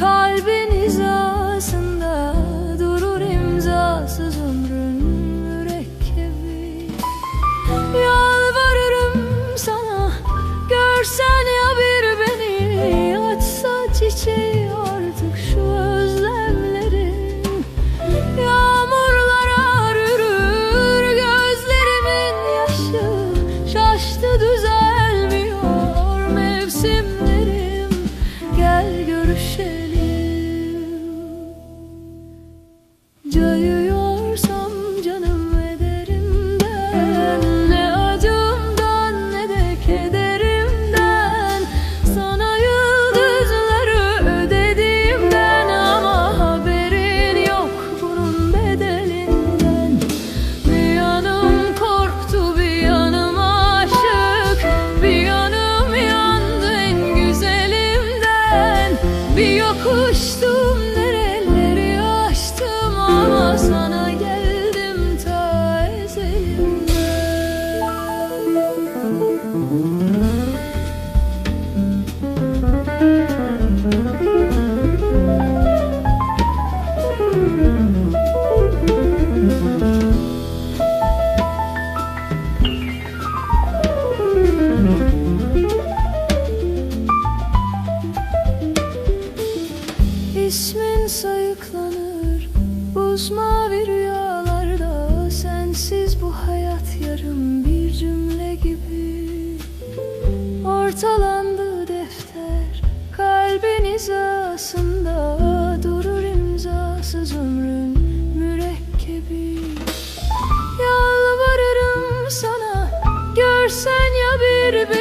Kalbin hizasında durur imzasız ömrün mürekkebi. Yalvarırım sana görsen ya bir beni açsa çiçeği trời İsmin sayıklanır buz mavi rüyalarda. Sensiz bu hayat yarım bir cümle gibi. Ortalar hizasında Durur imzasız ömrün mürekkebi. Yalvarırım sana Görsen ya bir beni.